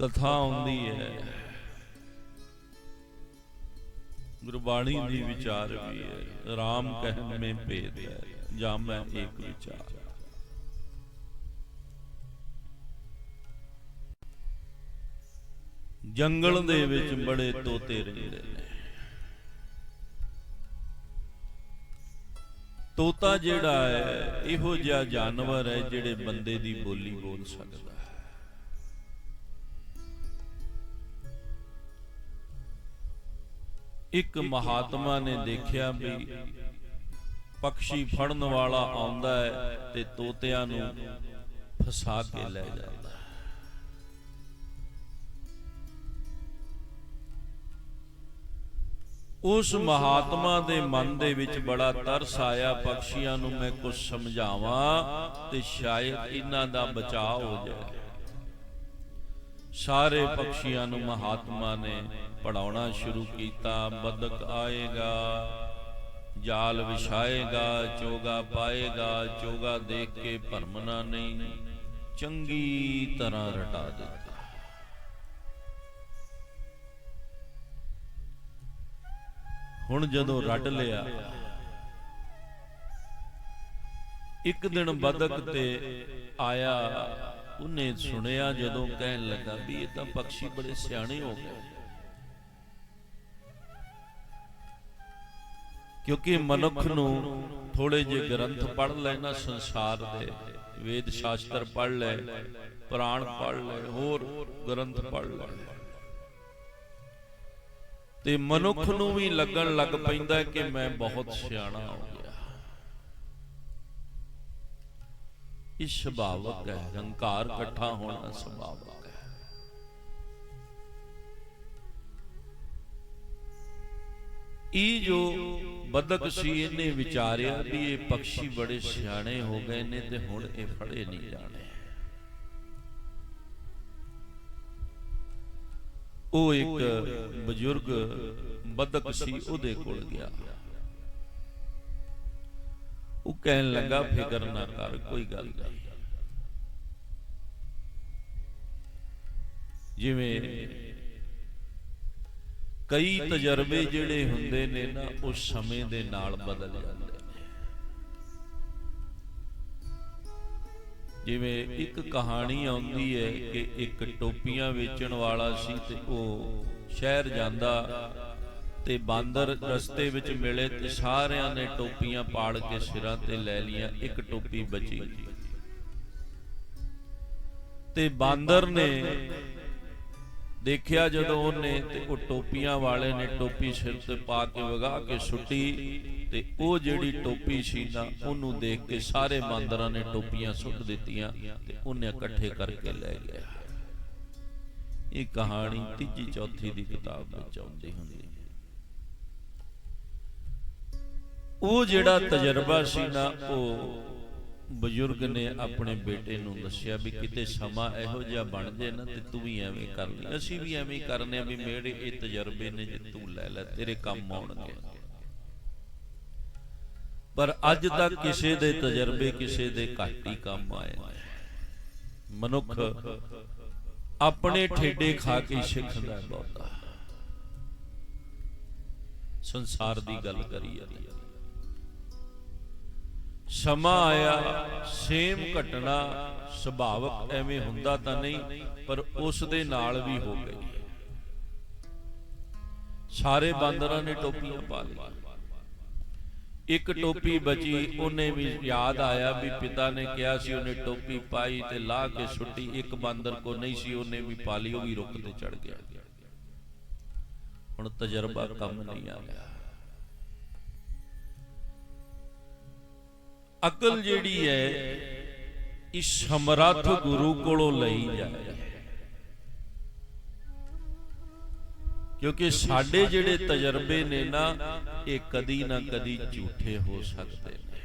ਕਥਾ ਆਉਂਦੀ ਹੈ। ਗੁਰਬਾਣੀ ਦੀ ਵਿਚਾਰ ਵੀ ਹੈ। RAM ਕਹਿ ਮੈਂ ਭੇਦ ਹੈ। ਜਾਂ ਮੈਂ ਏਕ ਵਿਚਾਰ। ਜੰਗਲ ਦੇ ਵਿੱਚ ਬੜੇ ਤੋਤੇ ਰਹਿੰਦੇ ਨੇ। ਤੋਤਾ ਜਿਹੜਾ ਹੈ ਇਹੋ ਜਿਹਾ ਜਾਨਵਰ ਹੈ ਜਿਹੜੇ ਬੰਦੇ ਦੀ ਬੋਲੀ ਬੋਲ ਸਕਦਾ ਇੱਕ ਮਹਾਤਮਾ ਨੇ ਦੇਖਿਆ ਵੀ ਪੰਛੀ ਫੜਨ ਵਾਲਾ ਆਉਂਦਾ ਹੈ ਤੇ ਤੋਤਿਆਂ ਨੂੰ ਫਸਾ ਕੇ ਲੈ ਜਾਂਦਾ ਹੈ। ਉਸ ਮਹਾਤਮਾ ਦੇ ਮਨ ਦੇ ਵਿੱਚ ਬੜਾ ਤਰਸ ਆਇਆ ਪੰਛੀਆਂ ਨੂੰ ਮੈਂ ਕੁਝ ਸਮਝਾਵਾਂ ਤੇ ਸ਼ਾਇਦ ਇਹਨਾਂ ਦਾ ਬਚਾਅ ਹੋ ਜਾਏ। ਸਾਰੇ ਪਕਸ਼ੀਆਂ ਨੂੰ ਮਹਾਤਮਾ ਨੇ ਪੜਾਉਣਾ ਸ਼ੁਰੂ ਕੀਤਾ। ਬਦਕ ਆਏਗਾ, ਜਾਲ ਵਿਛਾਏਗਾ, ਚੋਗਾ ਪਾਏਗਾ, ਚੋਗਾ ਦੇਖ ਕੇ ਭਰਮਣਾ ਨਹੀਂ, ਚੰਗੀ ਤਰ੍ਹਾਂ ਰਟਾ ਦਿੱਤਾ। ਹੁਣ ਜਦੋਂ ਰਟ ਲਿਆ, ਇੱਕ ਦਿਨ ਬਦਕ ਤੇ ਆਇਆ ਉਹਨੇ ਸੁਣਿਆ ਜਦੋਂ ਕਹਿਣ ਲੱਗਾ ਵੀ ਇਹ ਤਾਂ ਪੰਛੀ ਬੜੇ ਸਿਆਣੇ ਹੋ ਗਏ। ਕਿਉਂਕਿ ਮਨੁੱਖ ਨੂੰ ਥੋੜੇ ਜਿਹੇ ਗ੍ਰੰਥ ਪੜ੍ਹ ਲੈਣਾ ਸੰਸਾਰ ਦੇ ਵੇਦ ਸ਼ਾਸਤਰ ਪੜ੍ਹ ਲੈ, ਪੁਰਾਣ ਪੜ੍ਹ ਲੈ, ਹੋਰ ਗ੍ਰੰਥ ਪੜ੍ਹ ਲੈ। ਤੇ ਮਨੁੱਖ ਨੂੰ ਵੀ ਲੱਗਣ ਲੱਗ ਪੈਂਦਾ ਕਿ ਮੈਂ ਬਹੁਤ ਸਿਆਣਾ ਹੋ ਗਿਆ। ਇਹ ਸੁਭਾਵਕ ਹੈ ਹੰਕਾਰ ਇਕੱਠਾ ਹੋਣਾ ਸੁਭਾਵਕ ਹੈ। ਇਹ ਜੋ ਬਦਕ ਸੀ, ਇਹਨੇ ਵਿਚਾਰਿਆ ਵੀ ਇਹ ਪੰਛੀ ਬੜੇ ਸਿਆਣੇ ਹੋ ਗਏ ਨੇ ਤੇ ਹੁਣ ਇਹ ਫੜੇ ਨਹੀਂ ਜਾਣੇ। ਉਹ ਇੱਕ ਬਜ਼ੁਰਗ ਬਦਕ ਸੀ, ਉਹਦੇ ਕੋਲ ਗਿਆ। ਉਹ ਕਹਿਣ ਲੱਗਾ, ਫਿਕਰ ਨਾ ਕਰ, ਕੋਈ ਗੱਲ ਨਹੀਂ। ਜਿਵੇਂ ਕਈ ਤਜਰਬੇ ਜਿਹੜੇ ਹੁੰਦੇ ਨੇ ਨਾ, ਉਹ ਸਮੇਂ ਦੇ ਨਾਲ ਬਦਲ ਜਾਂਦੇ ਜਿਵੇਂ ਇੱਕ ਕਹਾਣੀ ਆਉਂਦੀ ਹੈ ਕਿ ਇੱਕ ਟੋਪੀਆਂ ਵੇਚਣ ਵਾਲਾ ਸੀ ਤੇ ਉਹ ਸ਼ਹਿਰ ਜਾਂਦਾ ਤੇ ਬਾਂਦਰ ਰਸਤੇ ਵਿੱਚ ਮਿਲੇ ਤੇ ਸਾਰਿਆਂ ਨੇ ਟੋਪੀਆਂ ਪਾੜ ਕੇ ਸਿਰਾਂ ਤੇ ਲੈ ਲੀਆਂ ਇੱਕ ਟੋਪੀ ਬਚੀ। ਤੇ ਬਾਂਦਰ ਨੇ ਦੇਖਿਆ ਜਦੋਂ ਉਹਨੇ ਤੇ ਉਹ ਟੋਪੀਆਂ ਵਾਲੇ ਨੇ ਟੋਪੀ ਸਿਰ ਤੇ ਪਾ ਕੇ ਵਗਾ ਕੇ ਸੁੱਟੀ ਤੇ ਉਹ ਜਿਹੜੀ ਟੋਪੀ ਸੀ ਨਾ, ਉਹਨੂੰ ਦੇਖ ਕੇ ਸਾਰੇ ਬਾਂਦਰਾਂ ਨੇ ਟੋਪੀਆਂ ਸੁੱਟ ਦਿੱਤੀਆਂ ਤੇ ਉਹਨੇ ਇਕੱਠੇ ਕਰਕੇ ਲੈ ਗਿਆ। ਇਹ ਕਹਾਣੀ ਤੀਜੀ ਚੌਥੀ ਦੀ ਕਿਤਾਬ ਵਿੱਚ ਆਉਂਦੀ ਹੁੰਦੀ ਉਹ ਜਿਹੜਾ ਤਜਰਬਾ ਸੀ ਨਾ, ਉਹ ਬਜ਼ੁਰਗ ਨੇ ਆਪਣੇ ਬੇਟੇ ਨੂੰ ਦੱਸਿਆ ਵੀ ਕਿਤੇ ਸਮਾਂ ਇਹੋ ਜਿਹਾ ਬਣ ਜੇ ਨਾ ਤੇ ਤੂੰ ਵੀ ਐਵੇਂ ਕਰ ਲੈ। ਅਸੀਂ ਵੀ ਐਵੇਂ ਕਰਨੇ ਆ ਵੀ ਮੇਰੇ ਇਹ ਤਜਰਬੇ ਨੇ ਜੇ ਤੂੰ ਲੈ ਲੈ, ਤੇਰੇ ਕੰਮ ਆਉਣਗੇ। ਪਰ ਅੱਜ ਤੱਕ ਕਿਸੇ ਦੇ ਤਜਰਬੇ, ਕਿਸੇ ਦੇ ਘੱਟ ਹੀ ਕੰਮ ਆਏ। ਮਨੁੱਖ ਆਪਣੇ ਠੇਡੇ ਖਾ ਕੇ ਸਿੱਖਦਾ ਹੈ ਬਹੁਤਾ। ਸੰਸਾਰ ਦੀ ਗੱਲ ਕਰੀ ਕਰੀਏ ਸਮਾਂ ਆਇਆ, ਸੇਮ ਘਟਨਾ ਸੁਭਾਵਕ ਐਵੇਂ ਹੁੰਦਾ ਤਾਂ ਨਹੀਂ, ਪਰ ਉਸ ਦੇ ਨਾਲ ਵੀ ਹੋ ਗਈ। ਸਾਰੇ ਬਾਂਦਰਾਂ ਨੇ ਟੋਪੀਆਂ ਪਾ ਲਈਆਂ। ਇੱਕ ਟੋਪੀ ਬਚੀ, ਉਹਨੇ ਵੀ ਯਾਦ ਆਇਆ ਵੀ ਪਿਤਾ ਨੇ ਕਿਹਾ ਸੀ, ਉਹਨੇ ਟੋਪੀ ਪਾਈ ਤੇ ਲਾ ਕੇ ਸੁੱਟੀ, ਇੱਕ ਬਾਂਦਰ ਕੋ ਨਹੀਂ ਸੀ, ਉਹਨੇ ਵੀ ਪਾ ਲਈ, ਉਹ ਵੀ ਰੁੱਖ ਤੇ ਚੜ ਗਿਆ। ਹੁਣ ਤਜਰਬਾ ਕੰਮ ਨਹੀਂ ਆਇਆ ਅਕਲ ਜਿਹੜੀ ਹੈ ਇਹ ਸਮਰੱਥ ਗੁਰੂ ਕੋਲੋਂ ਲਈ ਜਾਏ। ਕਿਉਂਕਿ ਸਾਡੇ ਜਿਹੜੇ ਤਜਰਬੇ ਨੇ ਨਾ, ਇਹ ਕਦੀ ਨਾ ਕਦੀ ਝੂਠੇ ਹੋ ਸਕਦੇ ਨੇ।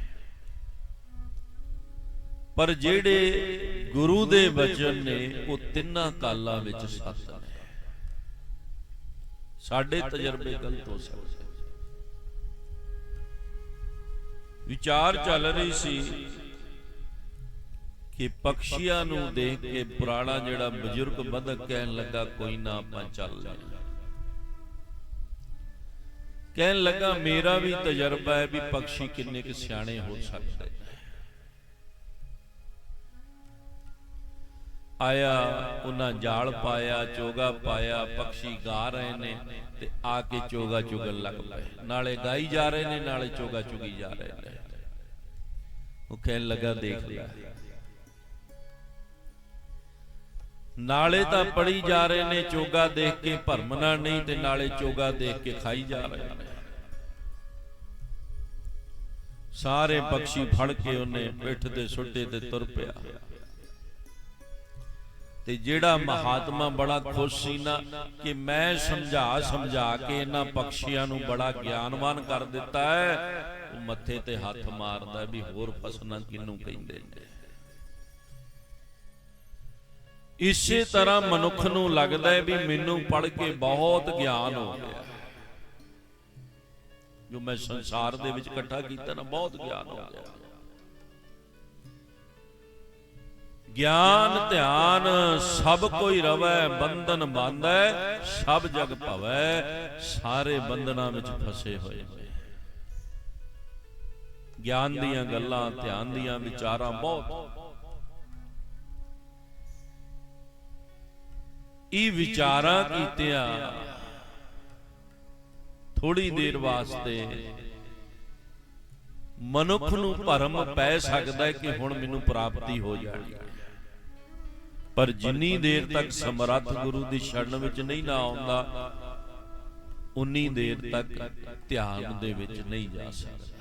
ਪਰ ਜਿਹੜੇ ਗੁਰੂ ਦੇ ਬਚਨ ਨੇ, ਉਹ ਤਿੰਨਾਂ ਕਾਲਾਂ ਵਿੱਚ ਸੱਚ ਨੇ। ਸਾਡੇ ਤਜਰਬੇ ਗਲਤ ਹੋ ਸਕਦੇ ਵਿਚਾਰ ਚੱਲ ਰਹੀ ਸੀ ਕਿ ਪਕਸ਼ੀਆਂ ਨੂੰ ਦੇਖ ਕੇ ਪੁਰਾਣਾ ਜਿਹੜਾ ਬਜ਼ੁਰਗ ਬਦਕ ਕਹਿਣ ਲੱਗਾ ਕੋਈ ਨਾ ਆਪਾਂ ਚੱਲ ਲੈ ਕਹਿਣ ਲੱਗਾ ਮੇਰਾ ਵੀ ਤਜਰਬਾ ਹੈ ਵੀ ਪਕਸ਼ੀ ਕਿੰਨੇ ਕੁ ਸਿਆਣੇ ਹੋ ਸਕਦੇ। ਆਇਆ, ਉਹਨਾਂ ਜਾਲ ਪਾਇਆ, ਚੋਗਾ ਪਾਇਆ ਪਕਸ਼ੀ ਗਾ ਰਹੇ ਨੇ ਤੇ ਆ ਕੇ ਚੋਗਾ ਚੁਗਣ ਲੱਗ ਪਏ। ਨਾਲੇ ਗਾਈ ਜਾ ਰਹੇ ਨੇ, ਨਾਲੇ ਚੋਗਾ ਚੁਗੀ ਜਾ ਰਹੇ ਨੇ। ਉਹ ਕਹਿਣ ਲੱਗਾ, ਦੇਖ ਲੈ। ਨਾਲੇ ਤਾਂ ਪੜੀ ਜਾ ਰਹੇ ਨੇ, ਚੋਗਾ ਦੇਖ ਕੇ ਭਰਮਣਾ ਨਹੀਂ ਤੇ ਨਾਲੇ ਚੋਗਾ ਦੇਖ ਕੇ ਖਾਈ ਜਾ ਰਹੇ ਨੇ। ਸਾਰੇ ਪੰਛੀ ਫੜ ਕੇ ਉਹਨੇ ਪਿੱਠ ਤੇ ਸੁੱਟੇ ਤੇ ਤੁਰ ਪਿਆ। ਤੇ ਜਿਹੜਾ ਮਹਾਤਮਾ ਬੜਾ ਖੁਸ਼ ਸੀ ਨਾ ਕਿ ਮੈਂ ਸਮਝਾ ਸਮਝਾ ਕੇ ਇਹਨਾਂ ਪਕਸ਼ੀਆਂ ਨੂੰ ਬੜਾ ਗਿਆਨਵਾਨ ਕਰ ਦਿੱਤਾ ਹੈ, ਉਹ ਮੱਥੇ ਤੇ ਹੱਥ ਮਾਰਦਾ ਵੀ ਹੋਰ ਫਸਣਾ ਕਿਹਨੂੰ ਕਹਿੰਦੇ ਨੇ। ਇਸੇ ਤਰ੍ਹਾਂ ਮਨੁੱਖ ਨੂੰ ਲੱਗਦਾ ਹੈ ਵੀ ਮੈਨੂੰ ਪੜ੍ਹ ਕੇ ਬਹੁਤ ਗਿਆਨ ਹੋ ਗਿਆ। ਜੋ ਮੈਂ ਸੰਸਾਰ ਦੇ ਵਿੱਚ ਇਕੱਠਾ ਕੀਤਾ ਨਾ, ਬਹੁਤ ਗਿਆਨ ਹੋ ਗਿਆ। ਗਿਆਨ ਧਿਆਨ ਸਭ ਕੋਈ ਰਵੈ ਬੰਧਨ ਬੰਧੈ ਸਭ ਜਗ ਭਵੈ ਸਾਰੇ ਬੰਧਨਾਂ ਵਿੱਚ ਫਸੇ ਹੋਏ ਗਿਆਨ ਦੀਆਂ ਗੱਲਾਂ ਧਿਆਨ ਦੀਆਂ ਵਿਚਾਰਾਂ ਬਹੁਤ। ਇਹ ਵਿਚਾਰਾਂ ਕੀਤਿਆਂ। ਥੋੜੀ ਦੇਰ ਵਾਸਤੇ ਮਨੁੱਖ ਨੂੰ ਭਰਮ ਪੈ ਸਕਦਾ ਹੈ ਕਿ ਹੁਣ ਮੈਨੂੰ ਪ੍ਰਾਪਤੀ ਹੋ ਜਾਣੀ ਹੈ। ਪਰ ਜਿੰਨੀ ਦੇਰ ਤੱਕ ਸਮਰੱਥ ਗੁਰੂ ਦੀ ਸ਼ਰਨ ਵਿੱਚ ਨਹੀਂ ਨਾ ਆਉਂਦਾ ਉਨੀ ਦੇਰ ਤੱਕ ਧਿਆਨ ਦੇ ਵਿੱਚ ਨਹੀਂ ਜਾ ਸਕਦਾ।